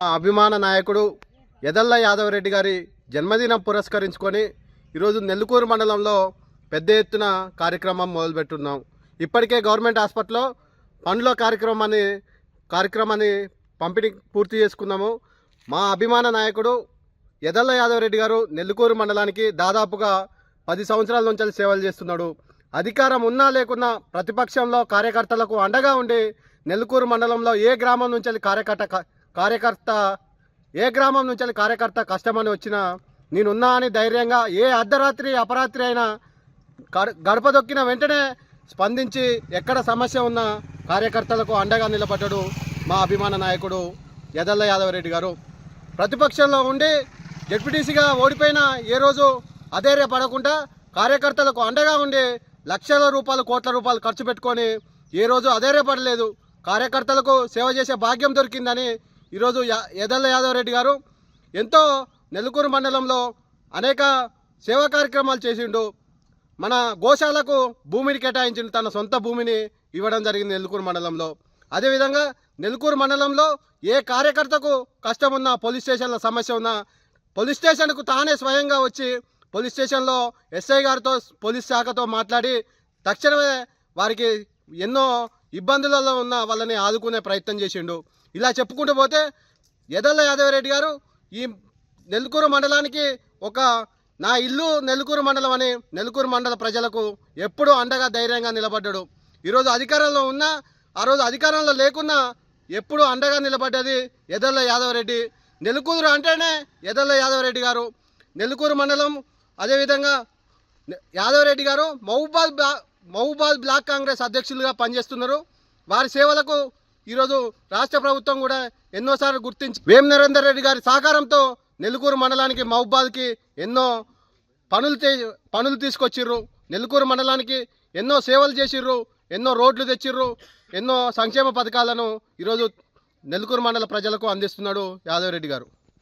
మా అభిమాన నాయకుడు ఎదల్ల యాదవరెడ్డి గారి జన్మదినం పురస్కరించుకొని ఈరోజు నెల్లకూరు మండలంలో పెద్ద ఎత్తున కార్యక్రమం మొదలుపెట్టున్నాం. ఇప్పటికే గవర్నమెంట్ హాస్పిటల్లో పండ్ల కార్యక్రమాన్ని కార్యక్రమాన్ని పంపిణీ పూర్తి చేసుకున్నాము. మా అభిమాన నాయకుడు ఎదల్ల యాదవరెడ్డి గారు నెల్లకూరు మండలానికి దాదాపుగా పది సంవత్సరాల నుంచి సేవలు చేస్తున్నాడు. అధికారం ఉన్నా లేకున్నా ప్రతిపక్షంలో కార్యకర్తలకు అండగా ఉండి నెల్లకూరు మండలంలో ఏ గ్రామం నుంచి కార్యకర్త కార్యకర్త ఏ గ్రామం నుంచి కార్యకర్త కష్టమని వచ్చినా నేనున్నా అని ధైర్యంగా ఏ అర్ధరాత్రి అపరాత్రి అయినా గడ- గడప దొక్కిన వెంటనే స్పందించి ఎక్కడ సమస్య ఉన్నా కార్యకర్తలకు అండగా నిలబడ్డాడు మా అభిమాన నాయకుడు యదల్ల యాదవరెడ్డి గారు. ప్రతిపక్షంలో ఉండి డిప్యూటీసీగా ఓడిపోయిన ఏ రోజు అధైర్యపడకుండా కార్యకర్తలకు అండగా ఉండి లక్షల రూపాయలు కోట్ల రూపాయలు ఖర్చు పెట్టుకొని ఏ రోజు అధైర్యపడలేదు. కార్యకర్తలకు సేవ చేసే భాగ్యం దొరికిందని ఈరోజు యా- యాదవ్ రెడ్డి గారు ఎంతో నెల్లకూరు మండలంలో అనేక సేవా కార్యక్రమాలు చేసిండు. మన గోశాలకు భూమిని కేటాయించిన తన సొంత భూమిని ఇవ్వడం జరిగింది నెల్లకూరు మండలంలో. అదేవిధంగా నెల్లకూరు మండలంలో ఏ కార్యకర్తకు కష్టం ఉన్నా పోలీస్ స్టేషన్లో సమస్య ఉన్నా పోలీస్ స్టేషన్కు తానే స్వయంగా వచ్చి పోలీస్ స్టేషన్లో ఎస్ఐ గారితో పోలీస్ శాఖతో మాట్లాడి తక్షణమే వారికి ఎన్నో ఇబ్బందులలో ఉన్న వాళ్ళని ఆదుకునే ప్రయత్నం చేసిండు. ఇలా చెప్పుకుంటూ పోతే ఎదల్ల యాదవరెడ్డి గారు ఈ నెల్లకూరు మండలానికి ఒక నా ఇల్లు నెల్లకూరు మండలం అని నెల్లకూరు మండల ప్రజలకు ఎప్పుడూ అండగా ధైర్యంగా నిలబడ్డాడు. ఈరోజు అధికారంలో ఉన్నా ఆ రోజు అధికారంలో లేకున్నా ఎప్పుడూ అండగా నిలబడ్డది ఎదల్ల యాదవరెడ్డి. నెల్లకూరు అంటేనే ఎదల్ల యాదవరెడ్డి గారు. నెల్లకూరు మండలం అదేవిధంగా యాదవరెడ్డి గారు మహబూబాద్ బ్లా మహబూబాద్ బ్లాక్ కాంగ్రెస్ అధ్యక్షులుగా పనిచేస్తున్నారు. వారి సేవలకు ఈరోజు రాష్ట్ర ప్రభుత్వం కూడా ఎన్నోసార్లు గుర్తించి వేం నరేందర్ రెడ్డి గారి సహకారంతో నెల్కూరు మండలానికి మహబాద్కి ఎన్నో పనులు చే- పనులు తీసుకొచ్చిర్రు. నెల్కూరు మండలానికి ఎన్నో సేవలు చేసిర్రు. ఎన్నో రోడ్లు తెచ్చిర్రు. ఎన్నో సంక్షేమ పథకాలను ఈరోజు నెల్కూరు మండల ప్రజలకు అందిస్తున్నాడు యాదవ్ రెడ్డి గారు.